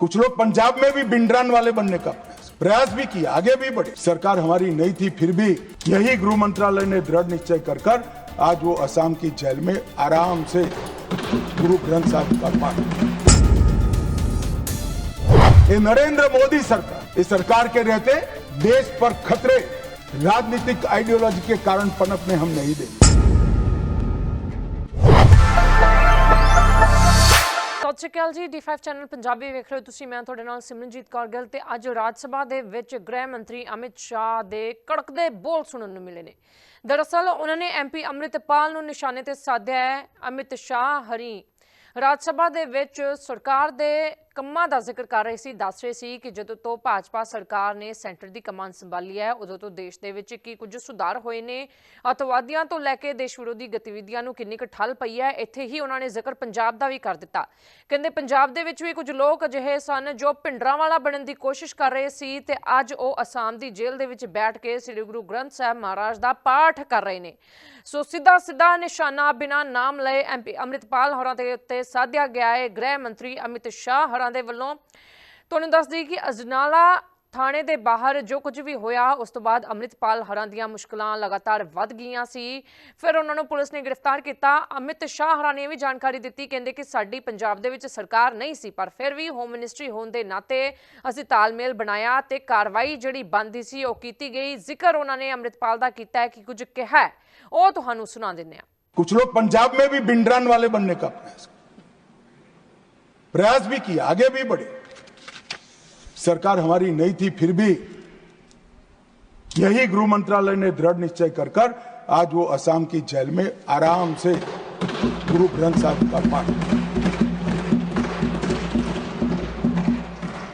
कुछ लोग पंजाब में भी बिंडरान वाले बनने का प्रयास- भी किया, आगे भी बढ़े। सरकार हमारी नहीं थी, फिर भी यही गृह मंत्रालय ने दृढ़ निश्चय कर कर आज वो असम की जेल में आराम से गुरु ग्रंथ साहब का पाठ ये नरेंद्र मोदी सरकार इस सरकार के रहते, देश पर खतरे, राजनीतिक आइडियोलॉजी के कारण पनपने हम नहीं देंगे। ਸਤਿ ਸ਼੍ਰੀ ਅਕਾਲ ਜੀ। D5 ਚੈਨਲ ਪੰਜਾਬੀ ਵੇਖ ਰਹੇ ਹੋ ਤੁਸੀਂ। ਮੈਂ ਤੁਹਾਡੇ ਨਾਲ ਸਿਮਰਨਜੀਤ ਕੌਰ ਗਿੱਲ ਤੇ ਅੱਜ ਰਾਜ ਸਭਾ ਦੇ ਵਿੱਚ ਗ੍ਰਹਿ ਮੰਤਰੀ ਅਮਿਤ ਸ਼ਾਹ ਦੇ ਕੜਕਦੇ ਬੋਲ ਸੁਣਨ ਨੂੰ ਮਿਲੇ ਨੇ। ਦਰਅਸਲ ਉਹਨਾਂ ਨੇ ਐਮਪੀ ਅੰਮ੍ਰਿਤਪਾਲ ਨੂੰ ਨਿਸ਼ਾਨੇ ਤੇ ਸਾਧਿਆ ਹੈ। ਅਮਿਤ ਸ਼ਾਹ ਹਰੀ ਰਾਜ ਸਭਾ ਦੇ ਵਿੱਚ ਸਰਕਾਰ ਦੇ ਕੰਮਾਂ ਦਾ ਜ਼ਿਕਰ ਕਰ ਰਹੇ ਸੀ, ਦੱਸ ਰਹੇ ਸੀ ਕਿ ਜਦੋਂ ਤੋਂ ਭਾਜਪਾ ਸਰਕਾਰ ਨੇ ਸੈਂਟਰ ਦੀ ਕਮਾਨ ਸੰਭਾਲੀ ਹੈ, ਉਦੋਂ ਤੋਂ ਦੇਸ਼ ਦੇ ਵਿੱਚ ਕੀ ਕੁਝ ਸੁਧਾਰ ਹੋਏ ਨੇ, ਅਤਵਾਦੀਆਂ ਤੋਂ ਲੈ ਕੇ ਦੇਸ਼ ਵਿਰੋਧੀ ਗਤੀਵਿਧੀਆਂ ਨੂੰ ਕਿੰਨੀ ਕੁ ਠੱਲ ਪਈ ਹੈ, ਇੱਥੇ ਹੀ ਉਹਨਾਂ ਨੇ ਜ਼ਿਕਰ ਪੰਜਾਬ ਦਾ ਵੀ ਕਰ ਦਿੱਤਾ। ਕਹਿੰਦੇ ਪੰਜਾਬ ਦੇ ਵਿੱਚ ਵੀ ਕੁਝ ਲੋਕ ਅਜਿਹੇ ਸਨ ਜੋ ਭਿੰਡਰਾਂ ਵਾਲਾ ਬਣਨ ਦੀ ਕੋਸ਼ਿਸ਼ ਕਰ ਰਹੇ ਸੀ ਤੇ ਅੱਜ ਉਹ ਅਸਾਮ ਦੀ ਜੇਲ੍ਹ ਦੇ ਵਿੱਚ ਬੈਠ ਕੇ ਸ੍ਰੀ ਗੁਰੂ ਗ੍ਰੰਥ ਸਾਹਿਬ ਮਹਾਰਾਜ ਦਾ ਪਾਠ ਕਰ ਰਹੇ ਨੇ। ਸੋ ਸਿੱਧਾ ਸਿੱਧਾ ਨਿਸ਼ਾਨਾ ਬਿਨਾ ਨਾਮ ਲਏ ਐਮਪੀ ਅੰਮ੍ਰਿਤਪਾਲ ਹੋਰਾਂ ਦੇ ਉੱਤੇ ਸਾਧਿਆ ਗਿਆ ਹੈ। ਗ੍ਰਹਿ ਮੰਤਰੀ ਅਮਿਤ ਸ਼ਾਹ ਲੋਕਾਂ ਦੇ ਵੱਲੋਂ। ਤੁਹਾਨੂੰ ਦੱਸ ਕਿ ਅਜਨਾਲਾ ਥਾਣੇ ਦੇ ਬਾਹਰ ਜੋ ਕੁਝ ਵੀ ਹੋਇਆ, ਉਸ ਤੋਂ ਬਾਅਦ ਅਮਰਿਤਪਾਲ ਹਰਾਂ ਦੀਆਂ ਮੁਸ਼ਕਲਾਂ ਲਗਾਤਾਰ ਵੱਧ ਗਈਆਂ ਸੀ। ਫਿਰ ਉਹਨਾਂ ਨੂੰ ਪੁਲਿਸ ਨੇ ਗ੍ਰਿਫਤਾਰ ਕੀਤਾ। ਅਮਿਤ ਸ਼ਾਹ ਹਰਾਂ ਨੇ ਵੀ ਜਾਣਕਾਰੀ ਦਿੱਤੀ, ਕਹਿੰਦੇ ਕਿ ਸਾਡੀ ਪੰਜਾਬ ਦੇ ਵਿੱਚ ਸਰਕਾਰ ਨਹੀਂ ਸੀ, ਪਰ ਫਿਰ ਵੀ ਹੋਮ ਮਿਨਿਸਟਰੀ ਹੋਣ ਦੇ ਨਾਤੇ ਅਸੀਂ ਤਾਲਮੇਲ ਬਣਾਇਆ ਤੇ ਕਾਰਵਾਈ ਜਿਹੜੀ ਬੰਦੀ ਸੀ, ਉਹ ਕੀਤੀ ਗਈ। ਜ਼ਿਕਰ ਉਹਨਾਂ ਨੇ ਅਮਰਿਤਪਾਲ ਦਾ ਕੀਤਾ ਹੈ ਕਿ ਕੁਝ ਕਿਹਾ ਉਹ ਤੁਹਾਨੂੰ ਸੁਣਾ ਦਿੰਨੇ ਆ ਕੁਝ ਲੋਕ ਪੰਜਾਬ ਮੇ ਵੀ ਬਿੰਡਰਨ ਵਾਲੇ ਬਣਨੇ ਦਾ प्रयास भी किया आगे भी बढ़े। सरकार हमारी नहीं थी, फिर भी यही गृह मंत्रालय ने दृढ़ निश्चय कर कर आज वो असम की जेल में आराम से गुरु ग्रंथ साहब का पाठ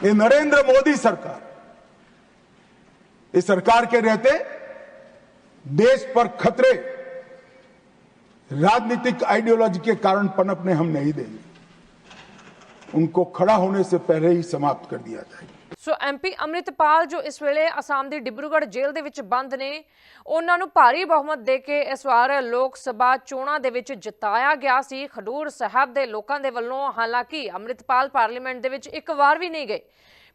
ये नरेंद्र मोदी सरकार, इस सरकार के रहते देश पर खतरे, राजनीतिक आइडियोलॉजी के कारण पनपने हम नहीं देंगे। उनको खड़ा होने से पहले ही समाप्त कर दिया जाएगा ਸੋ ਐਮਪੀ ਅੰਮ੍ਰਿਤਪਾਲ ਜੋ ਇਸ ਵੇਲੇ ਅਸਾਮ ਦੀ ਡਿਬਰੂਗੜ੍ਹ ਜੇਲ੍ਹ ਦੇ ਵਿੱਚ ਬੰਦ ਨੇ ਉਹਨਾਂ ਨੂੰ ਭਾਰੀ ਬਹੁਮਤ ਦੇ ਕੇ ਇਸ ਵਾਰ ਲੋਕ ਸਭਾ ਚੋਣਾਂ ਦੇ ਵਿੱਚ ਜਿਤਾਇਆ ਗਿਆ ਸੀ ਖਡੂਰ ਸਾਹਿਬ ਦੇ ਲੋਕਾਂ ਦੇ ਵੱਲੋਂ ਹਾਲਾਂਕਿ ਅੰਮ੍ਰਿਤਪਾਲ ਪਾਰਲੀਮੈਂਟ ਦੇ ਵਿੱਚ ਇੱਕ ਵਾਰ ਵੀ ਨਹੀਂ ਗਏ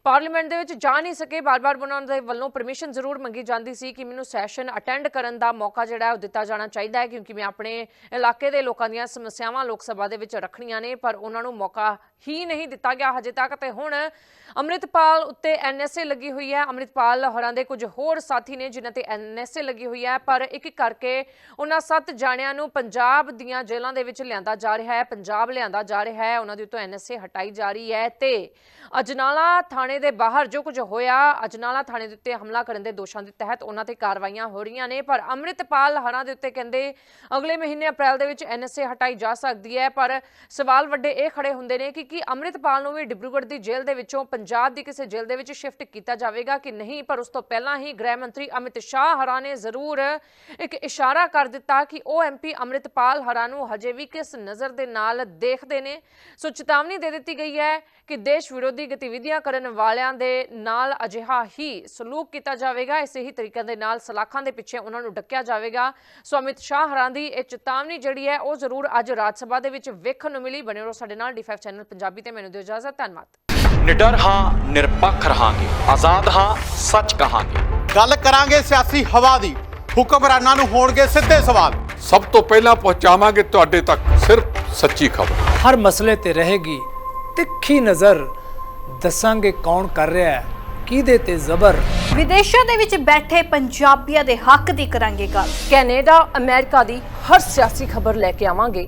ਪਾਰਲੀਮੈਂਟ ਦੇ ਵਿੱਚ ਜਾ ਨਹੀਂ ਸਕੇ ਬਾਰ-ਬਾਰ ਉਹਨਾਂ ਦੇ ਵੱਲੋਂ ਪਰਮਿਸ਼ਨ ਜ਼ਰੂਰ ਮੰਗੀ ਜਾਂਦੀ ਸੀ ਕਿ ਮੈਨੂੰ ਸੈਸ਼ਨ ਅਟੈਂਡ ਕਰਨ ਦਾ ਮੌਕਾ ਜਿਹੜਾ ਹੈ ਉਹ ਦਿੱਤਾ ਜਾਣਾ ਚਾਹੀਦਾ ਹੈ ਕਿਉਂਕਿ ਮੈਂ ਆਪਣੇ ਇਲਾਕੇ ਦੇ ਲੋਕਾਂ ਦੀਆਂ ਸਮੱਸਿਆਵਾਂ ਲੋਕ ਸਭਾ ਦੇ ਵਿੱਚ ਰੱਖਣੀਆਂ ਨੇ ਪਰ ਉਹਨਾਂ ਨੂੰ ਮੌਕਾ ਹੀ ਨਹੀਂ ਦਿੱਤਾ ਗਿਆ ਹਜੇ ਤੱਕ ਤੇ ਹੁਣ ਅੰਮ੍ਰਿਤਪਾਲ ਉੱਤੇ ਐਨਐਸਏ ਲੱਗੀ ਹੋਈ ਹੈ। ਅੰਮ੍ਰਿਤਪਾਲ ਹੋਰਾਂ ਦੇ ਕੁਝ ਹੋਰ ਸਾਥੀ ਨੇ ਜਿਨ੍ਹਾਂ ਤੇ ਐਨਐਸਏ ਲੱਗੀ ਹੋਈ ਹੈ, ਪਰ ਇੱਕ ਇੱਕ ਕਰਕੇ ਉਹਨਾਂ ਸੱਤ ਜਾਣਿਆਂ ਨੂੰ ਪੰਜਾਬ ਦੀਆਂ ਜੇਲ੍ਹਾਂ ਦੇ ਵਿੱਚ ਲਿਆਂਦਾ ਜਾ ਰਿਹਾ ਹੈ, ਪੰਜਾਬ ਲਿਆਂਦਾ ਜਾ ਰਿਹਾ ਹੈ। ਉਹਨਾਂ ਦੇ ਉੱਤੋਂ ਐਨਐਸਏ ਹਟਾਈ ਜਾ ਰਹੀ ਹੈ ਤੇ ਅਜਨਾਲਾ ਥਾਣੇ ਦੇ ਬਾਹਰ ਜੋ ਕੁਝ ਹੋਇਆ, ਅਜਨਾਲਾ ਥਾਣੇ ਦੇ ਉੱਤੇ ਹਮਲਾ ਕਰਨ ਦੇ ਦੋਸ਼ਾਂ ਦੇ ਤਹਿਤ ਉਹਨਾਂ ਤੇ ਕਾਰਵਾਈਆਂ ਹੋ ਰਹੀਆਂ ਨੇ, ਪਰ ਅੰਮ੍ਰਿਤਪਾਲ ਹਰਾਂ ਦੇ ਉੱਤੇ ਕਹਿੰਦੇ ਅਗਲੇ ਮਹੀਨੇ ਅਪ੍ਰੈਲ ਦੇ ਵਿੱਚ ਐਨਐਸਏ ਹਟਾਈ ਜਾ ਸਕਦੀ ਹੈ। ਪਰ ਸਵਾਲ ਵੱਡੇ ਇਹ ਖੜੇ ਹੁੰਦੇ ਨੇ ਕਿ ਕੀ ਅੰਮ੍ਰਿਤਪਾਲ ਨੂੰ ਵੀ ਡਿਬਰੂਗੜ੍ਹ ਦੀ ਜੇਲ੍ਹ ਦੇ ਵਿੱਚੋਂ ਪੰਜਾਬ ਦੀ ਕਿਸੇ ਜੇਲ੍ਹ ਦੇ ਵਿੱਚ ਸ਼ਿਫਟ ਕੀਤਾ ਜਾਵੇਗਾ ਕਿ ਨਹੀਂ? ਪਰ ਉਸ ਤੋਂ ਪਹਿਲਾਂ ਹੀ ਗ੍ਰਹਿ ਮੰਤਰੀ ਅਮਿਤ ਸ਼ਾਹ ਹਰਾਂ ਨੇ ਜ਼ਰੂਰ ਇੱਕ ਇਸ਼ਾਰਾ ਕਰ ਦਿੱਤਾ ਕਿ ਉਹ ਐਮਪੀ ਅੰਮ੍ਰਿਤਪਾਲ ਹਰਾਂ ਨੂੰ ਹਜੇ ਵੀ ਕਿਸ ਨਜ਼ਰ ਦੇ ਨਾਲ ਦੇਖਦੇ ਨੇ। ਸੋ ਚੇਤਾਵਨੀ ਦੇ ਦਿੱਤੀ ਗਈ ਹੈ ਕਿ ਦੇਸ਼ ਵਿਰੋਧੀ ਗਤੀਵਿਧੀਆਂ ਕਰਨ ਵਾਲਿਆਂ ਦੇ ਨਾਲ ਅਜਿਹਾ ਹੀ ਸਲੂਕ ਕੀਤਾ ਜਾਵੇਗਾ। ਇਸੇ ਹੀ ਤਰੀਕੇ ਦੇ ਨਾਲ ਸਲਾਖਾਂ ਦੇ ਪਿੱਛੇ ਉਹਨਾਂ ਨੂੰ ਡੱਕਿਆ ਜਾਵੇਗਾ। ਸੋ ਅਮਿਤ ਸ਼ਾਹ ਹਰਾਂ ਦੀ ਇਹ ਚੇਤਾਵਨੀ ਜਿਹੜੀ ਹੈ ਉਹ ਜ਼ਰੂਰ ਅੱਜ ਰਾਜ ਸਭਾ ਦੇ ਵਿੱਚ ਵੇਖਣ ਨੂੰ ਮਿਲੀ। ਬਣੇ ਰਹੋ ਸਾਡੇ ਨਾਲ ਡੀ5 ਚੈਨਲ ਪੰਜਾਬੀ ਤੇ ਮੈਨੂੰ ਦਿਓ ਇਜਾਜ਼ਤ ਧੰਨਵਾਦ। ਨਿਡਰ ਹਾਂ ਨਿਰਪੱਖ ਰਹਾਂਗੇ। ਆਜ਼ਾਦ ਹਾਂ ਸੱਚ ਕਹਾਂਗੇ। ਗੱਲ ਕਰਾਂਗੇ ਸਿਆਸੀ ਹਵਾ ਦੀ। ਹੁਕਮਰਾਨਾਂ ਨੂੰ ਹੋਣਗੇ ਸਿੱਧੇ ਸਵਾਲ। ਸਭ ਤੋਂ ਪਹਿਲਾਂ ਪਹੁੰਚਾਵਾਂਗੇ ਤੁਹਾਡੇ ਤੱਕ ਸਿਰਫ ਸੱਚੀ ਖਬਰ। ਹਰ ਮਸਲੇ ਤੇ ਰਹੇਗੀ ਤਿੱਖੀ ਨਜ਼ਰ। ਦੱਸਾਂਗੇ ਕੌਣ ਕਰ ਰਿਹਾ ਹੈ ਕਿਹਦੇ ਤੇ ਜ਼ਬਰ। ਵਿਦੇਸ਼ਾਂ ਦੇ ਵਿੱਚ ਬੈਠੇ ਪੰਜਾਬੀਆਂ ਦੇ ਹੱਕ ਦੀ ਕਰਾਂਗੇ ਗੱਲ। ਕੈਨੇਡਾ ਅਮਰੀਕਾ ਦੀ ਹਰ ਸਿਆਸੀ ਖਬਰ ਲੈ ਕੇ ਆਵਾਂਗੇ।